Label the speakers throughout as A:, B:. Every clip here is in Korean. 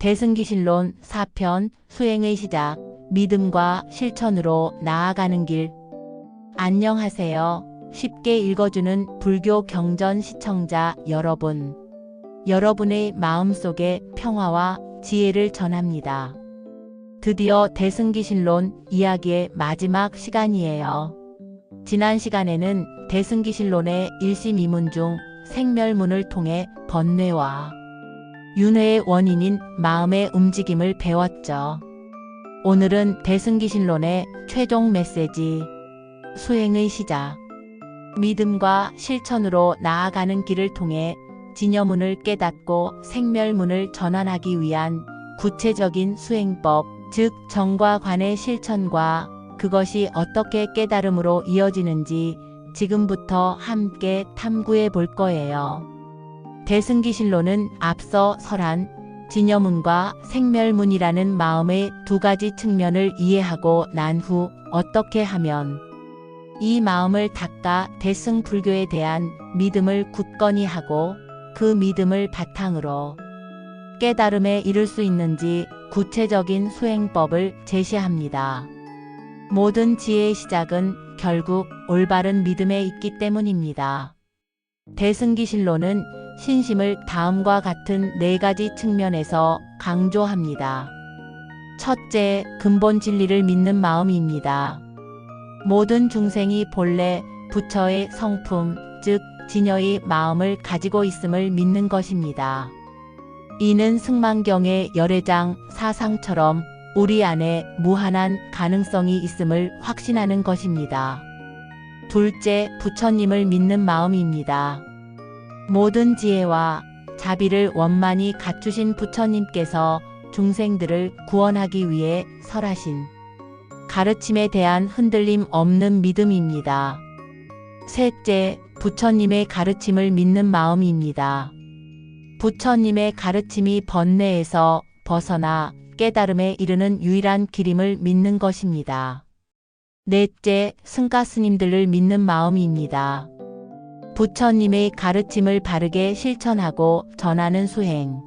A: 대승기실론 4편 수행의 시작 믿음과 실천으로 나아가는 길 안녕하세요. 쉽게 읽어주는 불교 경전 시청자 여러분. 여러분의 마음속에 평화와 지혜를 전합니다. 드디어 대승기실론 이야기의 마지막 시간이에요. 지난 시간에는 대승기실론의 일심이문 중 생멸문을 통해 번뇌와 윤회의 원인인 마음의 움직임을 배웠죠. 오늘은 대승기실론의 최종 메시지, 수행의 시작, 믿음과 실천으로 나아가는 길을 통해 진여문을 깨닫고 생멸문을 전환하기 위한 구체적인 수행법, 즉 정과 관의 실천과 그것이 어떻게 깨달음으로 이어지는지 지금부터 함께 탐구해 볼 거예요. 대승기실로는 앞서 설한 진여문과 생멸문이라는 마음의 두 가지 측면을 이해하고 난 후 어떻게 하면 이 마음을 닦아 대승 불교에 대한 믿음을 굳건히 하고 그 믿음을 바탕으로 깨달음에 이를 수 있는지 구체적인 수행법을 제시합니다. 모든 지혜의 시작은 결국 올바른 믿음에 있기 때문입니다. 대승기실로는 신심을 다음과 같은 네 가지 측면에서 강조합니다. 첫째, 근본 진리를 믿는 마음입니다. 모든 중생이 본래 부처의 성품, 즉 진여의 마음을 가지고 있음을 믿는 것입니다. 이는 승만경의 열애장 사상처럼 우리 안에 무한한 가능성이 있음을 확신하는 것입니다. 둘째, 부처님을 믿는 마음입니다. 모든 지혜와 자비를 원만히 갖추신 부처님께서 중생들을 구원하기 위해 설하신 가르침에 대한 흔들림 없는 믿음입니다. 셋째, 부처님의 가르침을 믿는 마음입니다. 부처님의 가르침이 번뇌에서 벗어나 깨달음에 이르는 유일한 길임을 믿는 것입니다. 넷째, 승가 스님들을 믿는 마음입니다. 부처님의 가르침을 바르게 실천하고 전하는 수행.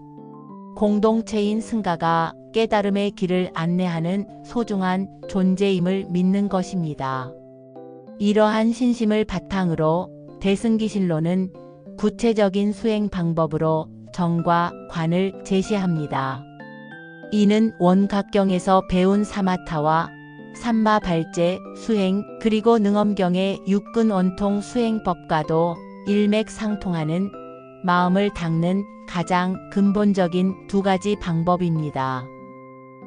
A: 공동체인 승가가 깨달음의 길을 안내하는 소중한 존재임을 믿는 것입니다. 이러한 신심을 바탕으로 대승기실로는 구체적인 수행 방법으로 정과 관을 제시합니다. 이는 원각경에서 배운 사마타와 삼마발제, 수행, 그리고 능엄경의 육근 원통 수행법과도 일맥상통하는 마음을 닦는 가장 근본적인 두 가지 방법입니다.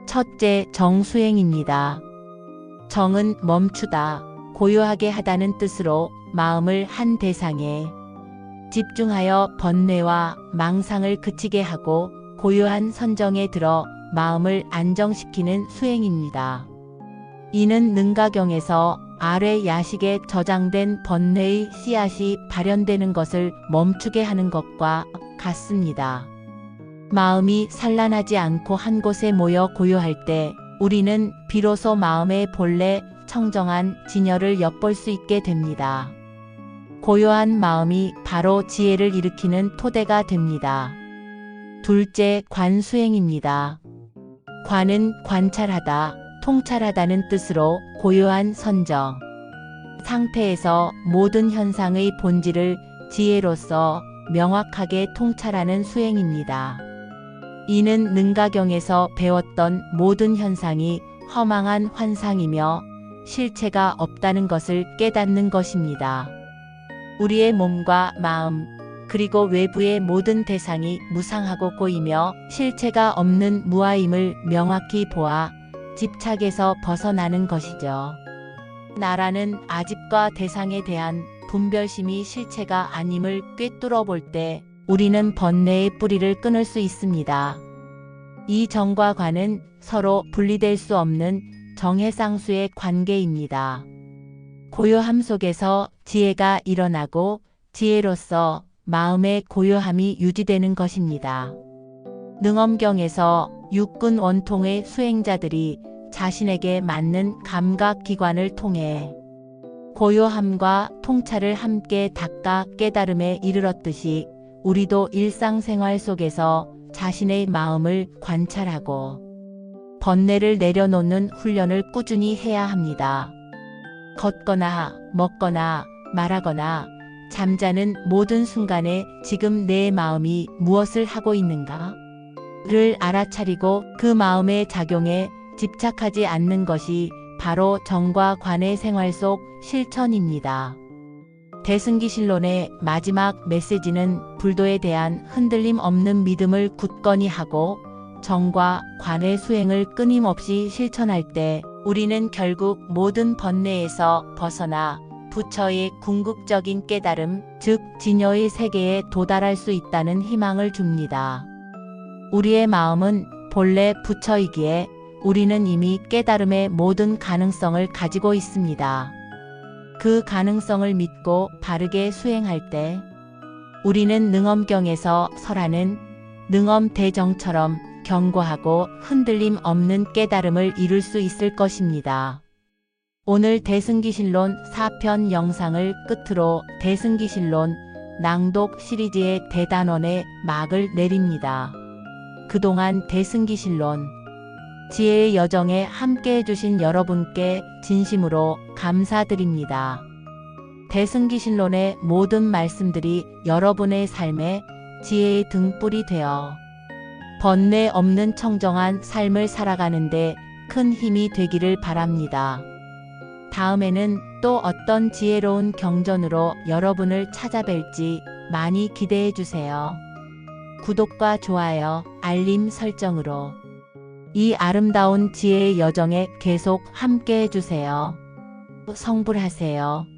A: 첫째, 정수행입니다. 정은 멈추다, 고요하게 하다는 뜻으로 마음을 한 대상에 집중하여 번뇌와 망상을 그치게 하고 고요한 선정에 들어 마음을 안정시키는 수행입니다. 이는 능가경에서 아래 야식에 저장된 번뇌의 씨앗이 발현되는 것을 멈추게 하는 것과 같습니다. 마음이 산란하지 않고 한 곳에 모여 고요할 때 우리는 비로소 마음의 본래 청정한 진여를 엿볼 수 있게 됩니다. 고요한 마음이 바로 지혜를 일으키는 토대가 됩니다. 둘째, 관수행입니다. 관은 관찰하다, 통찰하다는 뜻으로 고요한 선정. 상태에서 모든 현상의 본질을 지혜로서 명확하게 통찰하는 수행입니다. 이는 능가경에서 배웠던 모든 현상이 허망한 환상이며 실체가 없다는 것을 깨닫는 것입니다. 우리의 몸과 마음, 그리고 외부의 모든 대상이 무상하고 꼬이며 실체가 없는 무아임을 명확히 보아 집착에서 벗어나는 것이죠. 나라는 아집과 대상에 대한 분별심이 실체가 아님을 꿰뚫어 볼 때 우리는 번뇌의 뿌리를 끊을 수 있습니다. 이 정과 관은 서로 분리될 수 없는 정해상수의 관계입니다. 고요함 속에서 지혜가 일어나고 지혜로서 마음의 고요함이 유지되는 것입니다. 능엄경에서 육군 원통의 수행자들이 자신에게 맞는 감각 기관을 통해 고요함과 통찰을 함께 닦아 깨달음에 이르렀듯이 우리도 일상생활 속에서 자신의 마음을 관찰하고 번뇌를 내려놓는 훈련을 꾸준히 해야 합니다. 걷거나 먹거나 말하거나 잠자는 모든 순간에 지금 내 마음이 무엇을 하고 있는가? 를 알아차리고 그 마음의 작용에 집착하지 않는 것이 바로 정과 관의 생활 속 실천입니다. 대승기신론의 마지막 메시지는 불도에 대한 흔들림 없는 믿음을 굳건히 하고 정과 관의 수행을 끊임없이 실천할 때 우리는 결국 모든 번뇌에서 벗어나 부처의 궁극적인 깨달음, 즉 진여의 세계에 도달할 수 있다는 희망을 줍니다. 우리의 마음은 본래 부처이기에 우리는 이미 깨달음의 모든 가능성을 가지고 있습니다. 그 가능성을 믿고 바르게 수행할 때 우리는 능엄경에서 설하는 능엄대정처럼 견고하고 흔들림 없는 깨달음을 이룰 수 있을 것입니다. 오늘 대승기실론 4편 영상을 끝으로 대승기실론 낭독 시리즈의 대단원의 막을 내립니다. 그동안 대승기실론 지혜의 여정에 함께 해주신 여러분께 진심으로 감사드립니다. 대승기실론의 모든 말씀들이 여러분의 삶에 지혜의 등불이 되어 번뇌 없는 청정한 삶을 살아가는데 큰 힘이 되기를 바랍니다. 다음에는 또 어떤 지혜로운 경전으로 여러분을 찾아뵐지 많이 기대해 주세요. 구독과 좋아요, 알림 설정으로 이 아름다운 지혜의 여정에 계속 함께 해주세요. 성불하세요.